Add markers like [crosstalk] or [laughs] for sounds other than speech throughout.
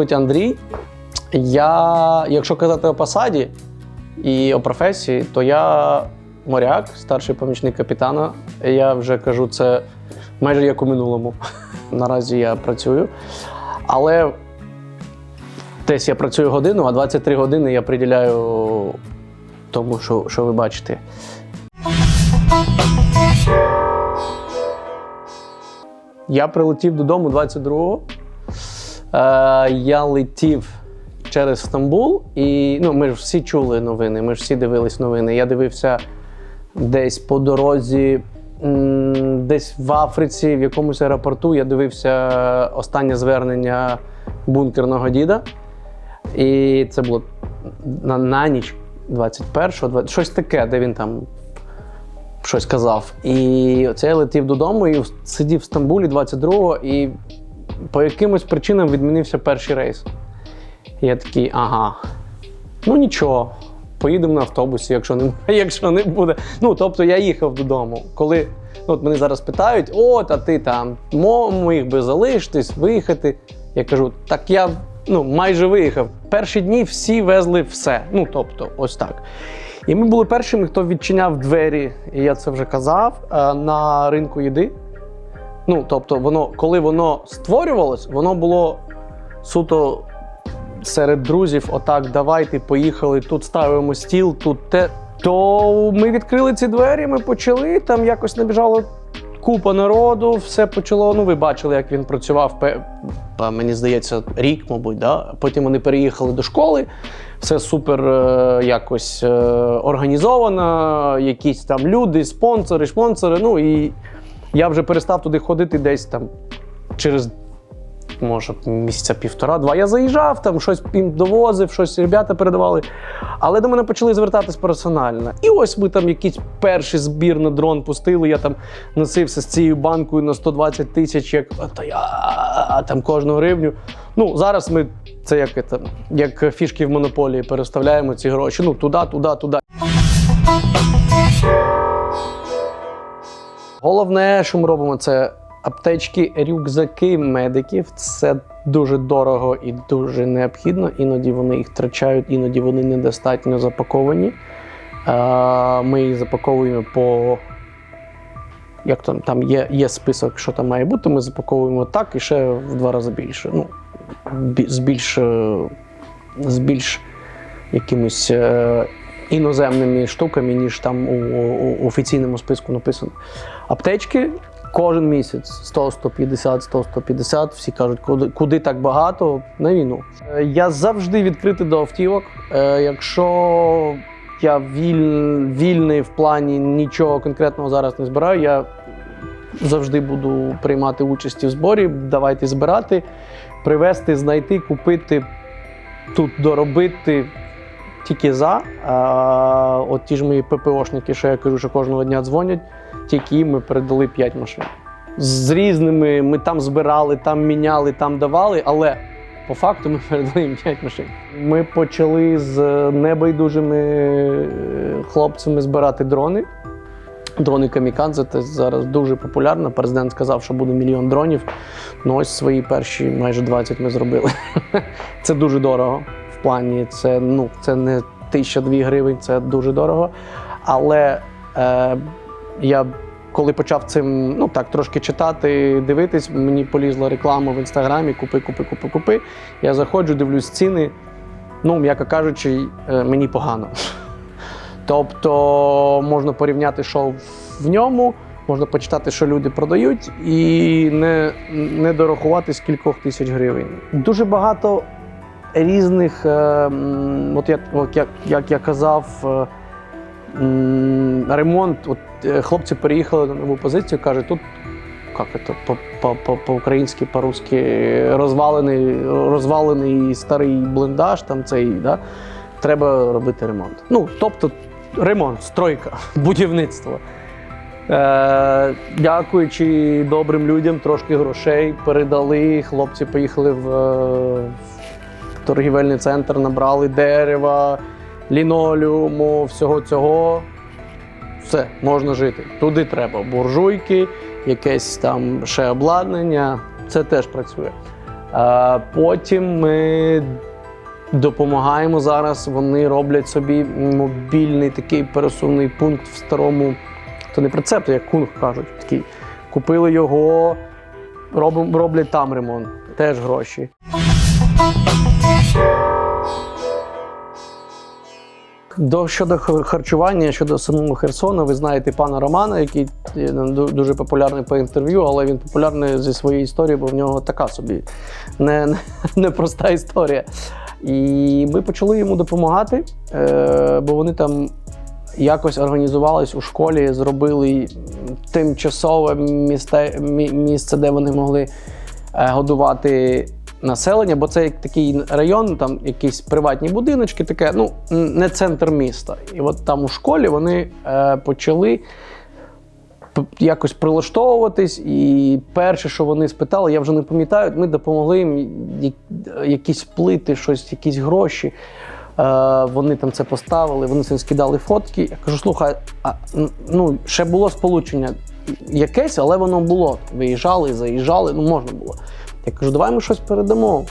звуть Андрій. Я, якщо казати о посаді і о професії, то я моряк, старший помічник капітана. Я вже кажу це майже як у минулому. [laughs] Наразі я працюю. Але десь я працюю годину, а 23 години я приділяю тому, що, що ви бачите. Я прилетів додому 22-го. Е, я летів через Стамбул, і ну, ми ж всі чули новини, ми ж всі дивились новини. Я дивився десь по дорозі, десь в Африці, в якомусь аеропорту. Я дивився останнє звернення бункерного діда. І це було на, на ніч 21-го, 20 щось таке, де він там щось казав. І оце я летів додому і сидів в Стамбулі 22-го, і по якимось причинам відмінився перший рейс. Я такий, ага, ну нічого, поїдемо на автобусі, якщо не, [laughs] якщо не буде. Ну, тобто я їхав додому. Коли ну, от мене зараз питають, от, а ти там міг би залишитись, виїхати. Я кажу, так я ну, майже виїхав. Перші дні всі везли все. Ну, тобто, ось так. І ми були першими, хто відчиняв двері, і я це вже казав, е, на ринку їди. Ну, тобто, воно, коли воно створювалось, воно було суто серед друзів: отак, давайте, поїхали, тут ставимо стіл, тут те. То ми відкрили ці двері, ми почали, там якось набіжало купа народу, все почало. Ну, ви бачили, як він працював, мені здається, рік, мабуть. Да? Потім вони переїхали до школи. Все супер е, якось е, організовано, якісь там люди, спонсори, спонсори. Ну і я вже перестав туди ходити десь там через може, місяця півтора-два. Я заїжджав, там щось їм довозив, щось ребята передавали. Але до мене почали звертатись персонально. І ось ми там якийсь перший збір на дрон пустили. Я там носився з цією банкою на 120 тисяч, як та я там кожну гривню. Ну, зараз ми це як, це, як фішки в монополії переставляємо ці гроші. Ну, туди, туди, туди. Головне, що ми робимо, це аптечки, рюкзаки медиків. Це дуже дорого і дуже необхідно. Іноді вони їх втрачають, іноді вони недостатньо запаковані. Ми їх запаковуємо по. Як там, там є, є список, що там має бути, ми запаковуємо так і ще в два рази більше. Ну, з більш, е, з більш якимись е, іноземними штуками, ніж там у, у офіційному списку написано. Аптечки кожен місяць 100, 150, 100, 150. Всі кажуть, куди, куди так багато на війну. Е, Я завжди відкритий до автівок. Е, Якщо я віль, вільний в плані нічого конкретного зараз не збираю, я завжди буду приймати участь в зборі. Давайте збирати, привезти, знайти, купити, тут доробити. Тільки за. А, от ті ж мої ППОшники, що я кажу, що кожного дня дзвонять, тільки їм ми передали 5 машин. З різними ми там збирали, там міняли, там давали, але по факту ми [laughs] передали їм 5 машин. Ми почали з небайдужими е, хлопцями збирати дрони. Дрони камікадзе це зараз дуже популярно. Президент сказав, що буде мільйон дронів. Ну ось свої перші майже 20 ми зробили. [laughs] Це дуже дорого. Плані це ну це не тисяча дві гривень, це дуже дорого. Але е, я коли почав цим ну так трошки читати, дивитись, мені полізла реклама в інстаграмі: купи, купи, купи, купи. Я заходжу, дивлюсь ціни. Ну, м'яко кажучи, е, мені погано. [laughs] Тобто можна порівняти, що в ньому, можна почитати, що люди продають, і не, не дорахувати з кількох тисяч гривень. Дуже багато різних, е, от як, як, як я казав, е, ремонт. От е, хлопці переїхали на нову позицію, кажуть, тут як це, по- по- по- по-українськи, по-русски розвалений, розвалений старий бліндаж, там цей, да? треба робити ремонт. Ну, тобто ремонт, стройка, [laughs] будівництво. Е, дякуючи добрим людям, трошки грошей передали. Хлопці поїхали в торгівельний центр, набрали дерева, лінолеуму, всього цього. Все, можна жити. Туди треба буржуйки, якесь там ще обладнання. Це теж працює. Потім ми допомагаємо зараз. Вони роблять собі мобільний такий пересувний пункт в старому. То не прицеп, як кунг кажуть. Такий. Купили його, роблять там ремонт. Теж гроші. До щодо харчування, щодо самого Херсона, ви знаєте пана Романа, який е, дуже популярний по інтерв'ю, але він популярний зі своєї історії, бо в нього така собі не, не, [laughs] непроста історія. І ми почали йому допомагати, е, бо вони там якось організувались у школі, зробили тимчасове місце, місце, де вони могли е, годувати населення, бо це як такий район, там якісь приватні будиночки, таке, ну не центр міста. І от там у школі вони е, почали якось прилаштовуватись. І перше, що вони спитали, я вже не пам'ятаю, ми допомогли їм якісь плити, щось, якісь гроші. Е, вони там це поставили, вони це скидали фотки. Я кажу, слухай, а, ну, ще було сполучення якесь, але воно було. Виїжджали, заїжджали, ну можна було. Я кажу, давай ми щось передамо.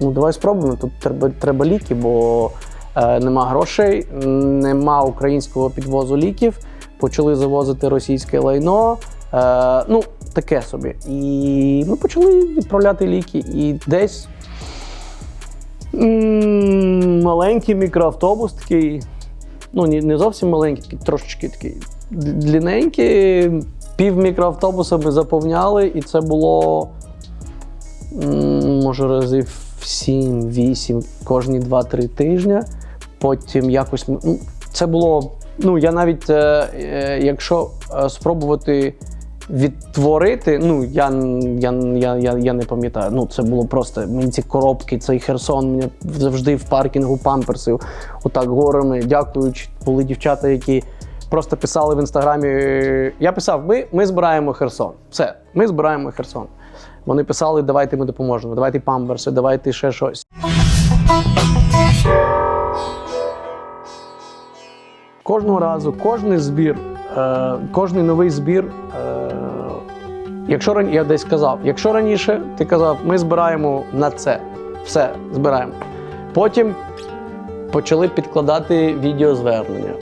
Ну давай спробуємо. Тут треба, треба ліки, бо е, нема грошей, нема українського підвозу ліків. Почали завозити російське лайно. Е, ну, таке собі. І ми почали відправляти ліки. І десь маленький мікроавтобус такий. Ну, не зовсім маленький, такий, трошечки такий д- Пів мікроавтобуса ми заповняли, і це було може разів 7-8 кожні 2-3 тижні. Потім якось це було. Ну, я навіть, е, е, якщо е, спробувати відтворити, ну я, я, я, я, я не пам'ятаю. Ну, це було просто мені ці коробки, цей Херсон, мені завжди в паркінгу памперсів, отак горами, дякуючи. Були дівчата, які просто писали в інстаграмі. Я писав: ми, ми збираємо Херсон. Все, ми збираємо Херсон. Вони писали, давайте ми допоможемо, давайте памперси, давайте ще щось. Кожного разу, кожний збір, е, кожний новий збір. Е, якщо рані- я десь сказав, якщо раніше ти казав, ми збираємо на це, все збираємо. Потім почали підкладати відеозвернення.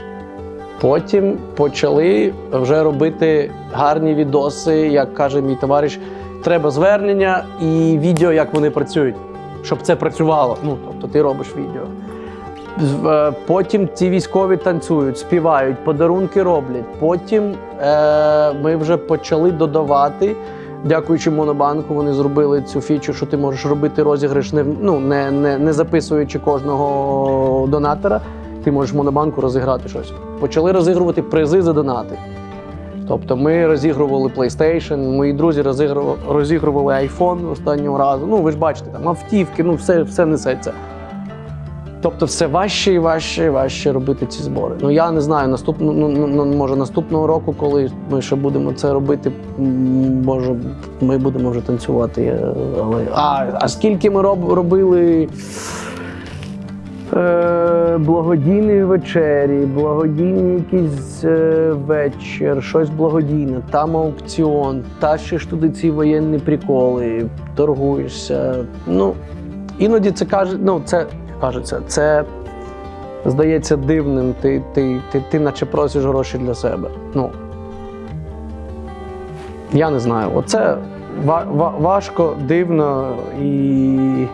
Потім почали вже робити гарні відоси, як каже мій товариш, треба звернення і відео, як вони працюють, щоб це працювало. Ну, тобто ти робиш відео. Е, Потім ці військові танцюють, співають, подарунки роблять. Потім е, ми вже почали додавати. Дякуючи Монобанку, вони зробили цю фічу, що ти можеш робити розіграш, не, ну, не, не, не записуючи кожного донатора. Ти можеш в Монобанку розіграти щось. Почали розігрувати призи за донати. Тобто ми розігрували PlayStation, мої друзі розігрували, розігрували iPhone останнього разу. Ну, ви ж бачите, там автівки, ну все, все несеться. Тобто все важче і важче і важче робити ці збори. Ну я не знаю, наступну, ну, ну, ну, може наступного року, коли ми ще будемо це робити, може, ми будемо вже танцювати. Але... А, а скільки ми роб, робили благодійні вечері, благодійні якийсь е, вечір, щось благодійне, там аукціон, тащиш туди ці воєнні приколи, торгуєшся. Ну, іноді це каже, ну це кажеться, це здається дивним. Ти, ти, ти, ти наче просиш гроші для себе. Ну, я не знаю. Оце ва- ва- важко, дивно і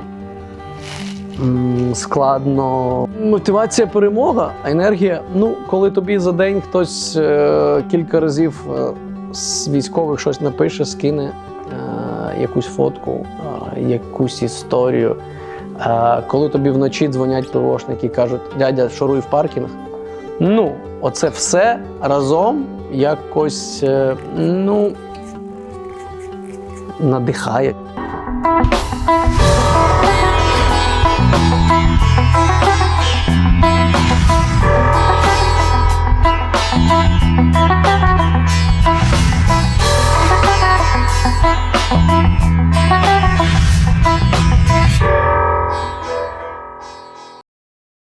складно. Мотивація перемога, а енергія. Ну, коли тобі за день хтось е, кілька разів е, з військових щось напише, скине е, якусь фотку, е, якусь історію. Е, коли тобі вночі дзвонять ПВОшники і кажуть, дядя, шуруй в паркінг. Ну, оце все разом якось е, ну, надихає.